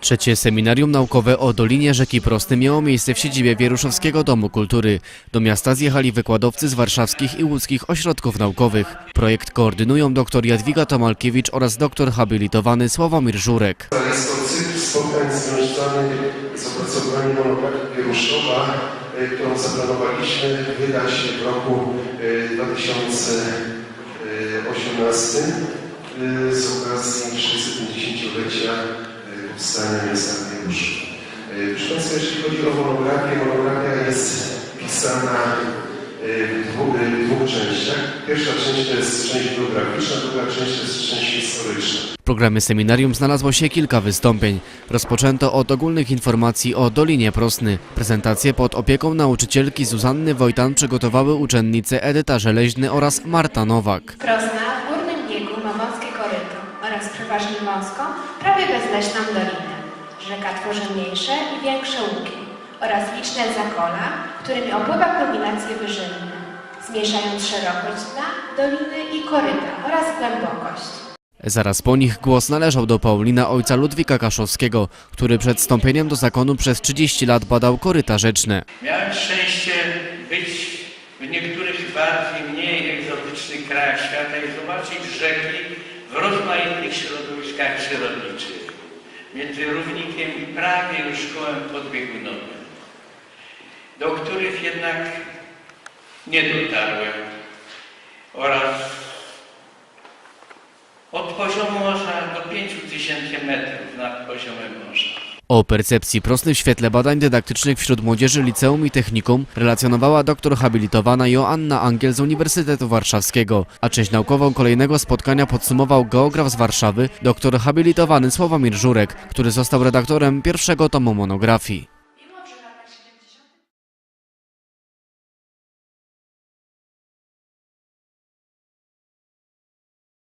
Trzecie seminarium naukowe o Dolinie Rzeki Prosty miało miejsce w siedzibie Wieruszowskiego Domu Kultury. Do miasta zjechali wykładowcy z warszawskich i łódzkich ośrodków naukowych. Projekt koordynują dr Jadwiga Tomalkiewicz oraz doktor habilitowany Sławomir Żurek. Jest to cykl spotkań z opracowaniem monografii Wieruszowa, y, którą zaplanowaliśmy w roku y, 2018 powstania miasta Wieruszów. Y, Proszę Państwa, jeśli chodzi o monografię, monografia jest pisana y, w dwóch, w dwóch częściach. Pierwsza część to jest część biograficzna, druga część to jest część historyczna. W programie seminarium znalazło się kilka wystąpień. Rozpoczęto od ogólnych informacji o Dolinie Prosny. Prezentację pod opieką nauczycielki Zuzanny Wojtan przygotowały uczennice Edyta Żeleźny oraz Marta Nowak. Prosna w górnym biegu ma wąskie koryto oraz przeważnie wąską, prawie bezleśną dolinę. Rzeka tworzy mniejsze i większe łuki oraz liczne zakola, którymi opływa kulminacje wyżynne, zmniejszając szerokość dna, doliny i koryta oraz głębokość. Zaraz po nich głos należał do Paulina ojca Ludwika Kaszowskiego, który przed wstąpieniem do zakonu przez 30 lat badał koryta rzeczne. Miałem szczęście być w niektórych bardziej mniej egzotycznych krajach świata i zobaczyć rzeki w rozmaitych środowiskach przyrodniczych. Między równikiem i prawie już szkołem podbiegunowym, do których jednak nie dotarłem oraz od poziomu morza do 5000 metrów nad poziomem morza. O percepcji prosty w świetle badań dydaktycznych wśród młodzieży liceum i technikum relacjonowała doktor habilitowana Joanna Angiel z Uniwersytetu Warszawskiego, a część naukową kolejnego spotkania podsumował geograf z Warszawy, doktor habilitowany Sławomir Żurek, który został redaktorem pierwszego tomu monografii.